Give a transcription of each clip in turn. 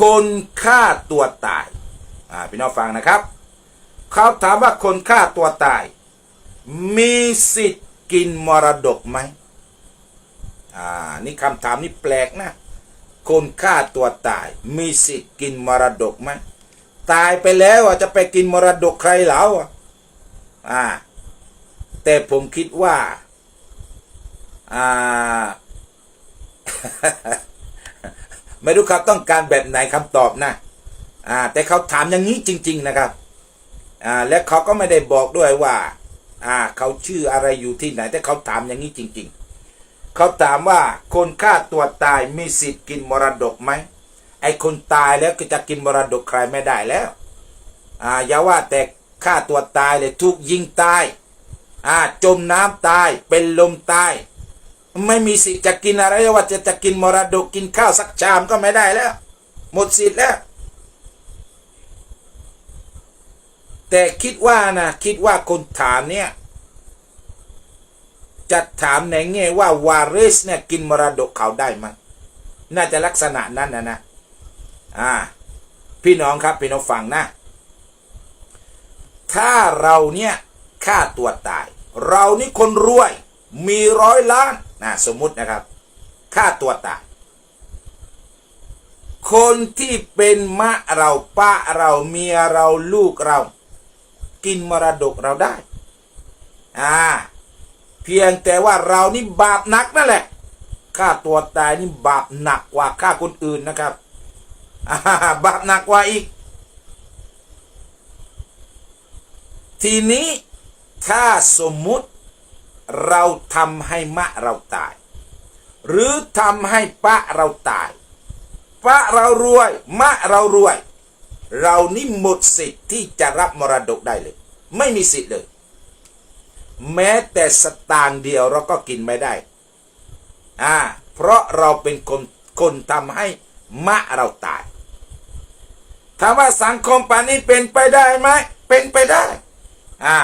คนฆ่าตัวตาย อ่าพี่น้องฟังนะครับ เขาถามว่าคนฆ่าตัวตาย มีสิทธิ์กินมรดกไหมอ่านี่คำถามนี่แปลกนะ คนฆ่าตัวตาย มีสิทธิ์กินมรดกไหมตายไปแล้วจะไปกินมรดกใครแล้วอะอ่าแต่ผมคิดว่า อ่า ไม่รู้เขาต้องการแบบไหนคำตอบนะอ่าแต่เขาถามอย่างนี้จริง ๆนะครับอ่าและเขาก็ไม่ได้บอกด้วยว่าอ่าเขาชื่ออะไรอยู่ที่ไหน แต่เขาถามอย่างนี้จริง ๆ เขาถามว่าคนฆ่าตัวตายมีสิทธิ์กินมรดกไหมไอ้คนตายแล้วก็จะกินมรดกใครไม่ได้แล้ว อ่าอย่าว่าแต่ฆ่าตัวตายเลยถูกยิงตาย อ่าจมน้ำตายเป็นลมตาย ไม่มีสิทธิ์จะกินอะไรว่าจะจะกินมรดกกินข้าวสักชามก็ไม่ได้แล้ว หมดสิทธิ์แล้ว แต่คิดว่านะคิดว่าคนถามเนี่ยจะถามในแง่ว่าวาริสเนี่ยกินมรดกเขาได้มั้ยน่าจะลักษณะนั้นนะนะอ่า พี่น้องครับพี่น้องฟังนะ ถ้าเราเนี่ยฆ่าตัวตาย เรานี่คนรวยมีร้อยล้าน นะสมมุตินะครับฆ่าตัวตายคนที่เป็นมะเราป้าเราเมียเราลูกเรา กินมรดกเราได้ อ่า เพียงแต่ว่าเรานี่บาปหนักนั่นแหละฆ่าตัวตายนี่บาปหนักกว่าฆ่าคนอื่นนะครับบาปหนักกว่าอีก ทีนี้ถ้าสมมุติ เราทำให้มะเราตาย หรือทำให้ปะเราตาย ปะเรารวย มะเรารวย เรานี่หมดสิทธิ์ที่จะรับมรดกได้เลย ไม่มีสิทธิ์เลย แม้แต่สตางค์เดียวเราก็กินไม่ได้อ่าเพราะเราเป็นคนคนทำให้มะเราตายถามว่าสังคมป่านนี้เป็นไปได้ไหม เป็นไปได้ อ่า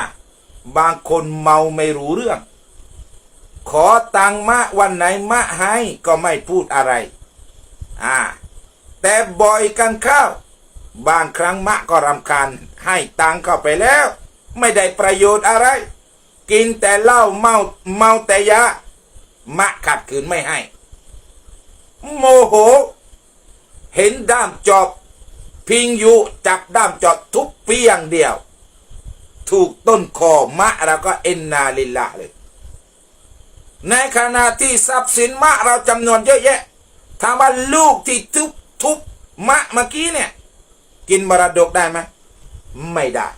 บางคนเมาไม่รู้เรื่อง ขอตังมะวันไหนมะให้ก็ไม่พูดอะไร อ่า แต่บ่อยกันเข้า บางครั้งมะก็รำคาญให้ตังเข้าไปแล้ว ไม่ได้ประโยชน์อะไร กินแต่เหล้าเมาเมาแต่ยามะขัดขืนไม่ให้ โมโห เห็นด้ามจอบพิงอยู่จับด้ามจอบทุบเปียงเดียว ถูกต้นคอมะเราก็เอ็นนาลิลละเลย ในขณะที่ทรัพย์สินมะเราจำนวนเยอะแยะถามว่าลูกที่ทุบทุบมะเมื่อกี้เนี่ย กินมรดกได้ไหมไม่ได้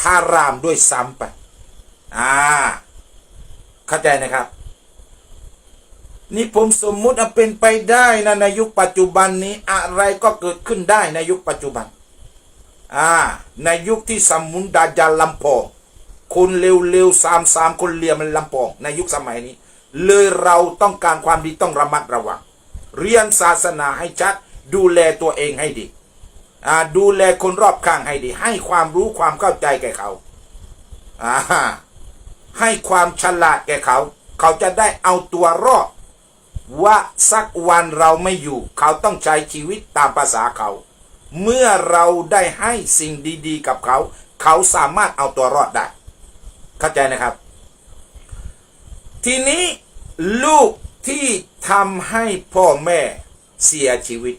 ฮารามด้วยซ้ำไป อ่า เข้าใจนะครับ นี่ผมสมมุติเป็นไปได้นะในยุคปัจจุบันนี้อะไรก็เกิดขึ้นได้ในยุคปัจจุบัน อ่า ในยุคที่สมุนดาจาลำพอง คนเร็วๆสามสามคนเลียมันลำพองในยุคสมัยนี้ เลยเราต้องการความดีต้องระมัดระวัง เรียนศาสนาให้ชัด ดูแลตัวเองให้ดีดูแลคนรอบข้างให้ดี ให้ความรู้ความเข้าใจแก่เขาให้ความฉลาดแก่เขา เขาจะได้เอาตัวรอดว่าสักวันเราไม่อยู่ เขาต้องใช้ชีวิตตามภาษาเขา เมื่อเราได้ให้สิ่งดี ๆ กับเขา เขาสามารถเอาตัวรอดได้ เข้าใจนะครับ ทีนี้ลูกที่ทำให้พ่อแม่เสียชีวิต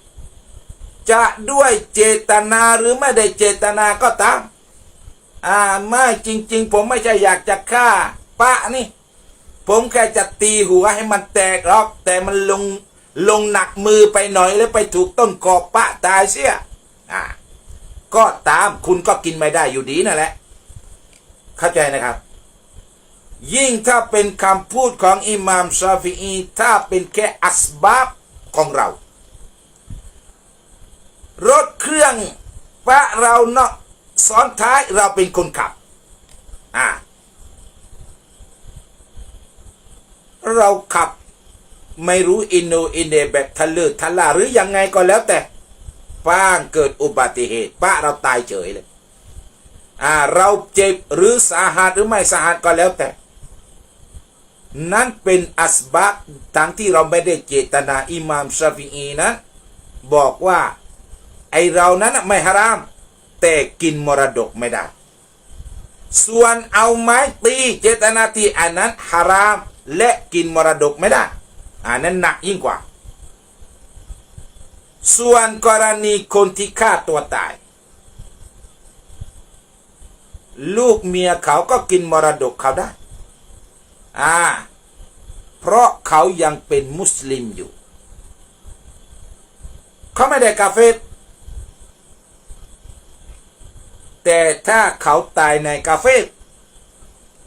จะด้วยเจตนาหรือไม่ได้เจตนาก็ตาม อ่าไม่จริง ๆ ผมไม่ใช่อยากจะฆ่าปะนี่ ผมแค่จะตีหัวให้มันแตกหรอก แต่มันลงลงหนักมือไปหน่อยแล้วไปถูกต้นกอปะตายเสีย อ่าก็ตามคุณก็กินไม่ได้อยู่ดีนั่นแหละ เข้าใจนะครับ ยิ่งถ้าเป็นคำพูดของอิหม่ามชาฟีอีถ้าเป็นแค่อัสบับของเรา รถเครื่องปะเราเนาะซ้อนท้ายเราเป็นคนขับอ่าเราขับไม่รู้อินโนอินเนแบบทะเลทะลาหรือยังไงก็แล้วแต่ป้างเกิดอุบัติเหตุป้าเราตายเฉยเลยอ่าเราเจ็บหรือสาหัสหรือไม่สาหัสก็แล้วแต่ นั่นเป็นอัสบับทั้งที่เราไม่ได้เจตนาอิหม่ามชาฟีอีนะบอกว่าไอเรานั้นไม่ฮาราม แต่กินมรดกไม่ได้ ส่วนเอาไม้ตีเจตนาตีอันนั้นฮาราม และกินมรดกไม่ได้อันนั้นหนักยิ่งกว่า ส่วนกรณีคนที่ฆ่าตัวตาย ลูกเมียเขาก็กินมรดกเขาได้ อ่า เพราะเขายังเป็นมุสลิมอยู่ เขาไม่ได้กาเฟรแต่ถ้าเขาตายในกาเฟร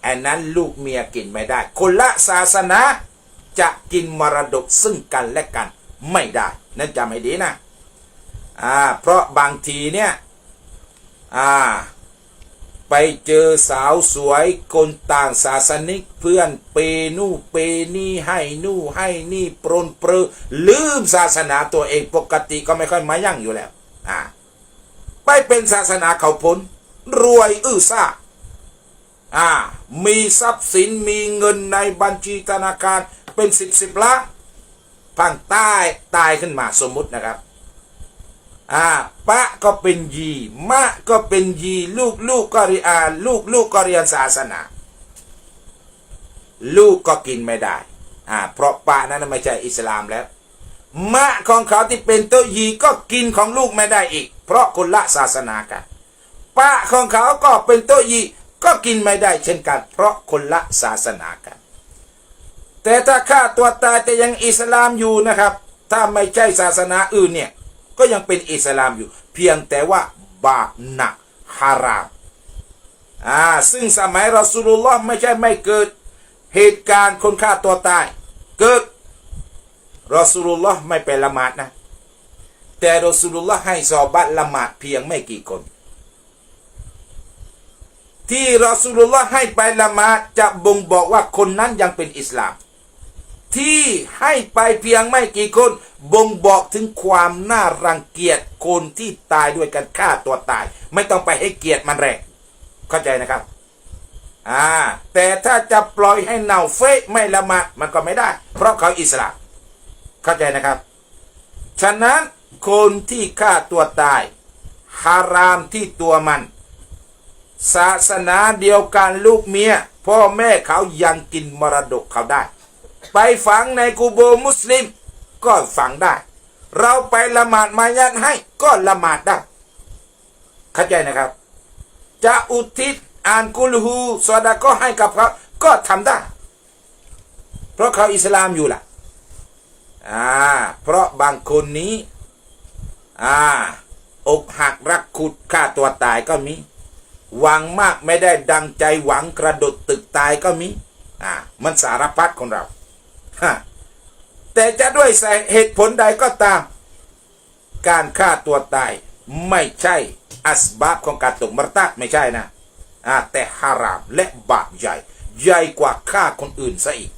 อันนั้นลูกเมียกินไม่ได้ คนละศาสนาจะกินมรดกซึ่งกันและกันไม่ได้นั่นจำให้ดีนะ อ่า เพราะบางทีเนี่ย อ่า ไปเจอสาวสวยคนต่างศาสนิกเพื่อนเปนู่เปนี่ให้นู่ให้นี่ปรนเปรือลืมศาสนาตัวเองปกติก็ไม่ค่อยมายั่งอยู่แล้วอ่าไปเป็นศาสนาเขาพ้นรวยอื้อซ่าอ่ามีทรัพย์สินมีเงินในบัญชีธนาคารเป็นสิบสิบล้านพังใต้ตายขึ้นมาสมมุตินะครับ อ่าปะก็เป็นยีมะก็เป็นยีลูกลูกก็เรียนลูกลูกก็เรียนศาสนา ลูกก็กินไม่ได้อ่าเพราะปะนั้นไม่ใช่อิสลามแล้ว มะของเขาที่เป็นโตวยีก็กินของลูกไม่ได้อีก เพราะคนละศาสนากัน ปะของเขาก็เป็นโตวยีก็กินไม่ได้เช่นกัน เพราะคนละศาสนากัน แต่ถ้าฆ่าตัวตายแต่ยังอิสลามอยู่นะครับ ถ้าไม่ใช่ศาสนาอื่นเนี่ย ก็ยังเป็นอิสลามอยู่ เพียงแต่ว่าบาปหนักฮารามอ่าซึ่งสมัยรอสูลุลลอฮ์ไม่ใช่ไม่เกิดเหตุการณ์คนฆ่าตัวตาย เกิดรอสูลุลลอฮ์ไม่ไปละหมาดนะแต่รอสูลุลลอฮ์ให้ซอบัตละหมาดเพียงไม่กี่คน ที่รอสูลุลลอฮ์ให้ไปละหมาดจะบ่งบอกว่าคนนั้นยังเป็นอิสลาม ที่ให้ไปเพียงไม่กี่คน บ่งบอกถึงความน่ารังเกียจคนที่ตายด้วยกันฆ่าตัวตาย ไม่ต้องไปให้เกียรติมันแรงเข้าใจนะครับอ่าแต่ถ้าจะปล่อยให้เน่าเฟะไม่ละหมาดมันก็ไม่ได้ เพราะเขาอิสลามเข้าใจนะครับ ฉะนั้นคนที่ฆ่าตัวตายฮารามที่ตัวมัน ศาสนาเดียวกันลูกเมีย พ่อแม่เขายังกินมรดกเขาได้ ไปฝังในกูโบมุสลิม ก็ฝังได้ เราไปละหมาดมายันให้ก็ละหมาดได้ เข้าใจนะครับ จะอุทิศอ่านกุลฮูสวดาก็ให้กับเขาก็ทำได้ เพราะเขาอิสลามอยู่ล่ะอ่าเพราะบางคนนี้อ่าอกหักรักขุดฆ่าตัวตายก็มีหวังมากไม่ได้ดังใจหวังกระโดดตึกตายก็มีอ่ามันสารพัดของเรา แต่จะด้วยเหตุผลใดก็ตาม การฆ่าตัวตายไม่ใช่อัสบาบของการตกมรตะไม่ใช่นะแต่ฮารามและบาปใหญ่ ใหญ่กว่าฆ่าคนอื่นซะอีก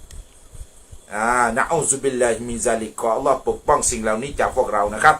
อ่านะอูซุบิลลาฮิมินซาลิกขออัลลอฮ์ปกป้องสิ่งเหล่านี้จากพวกเรานะครับ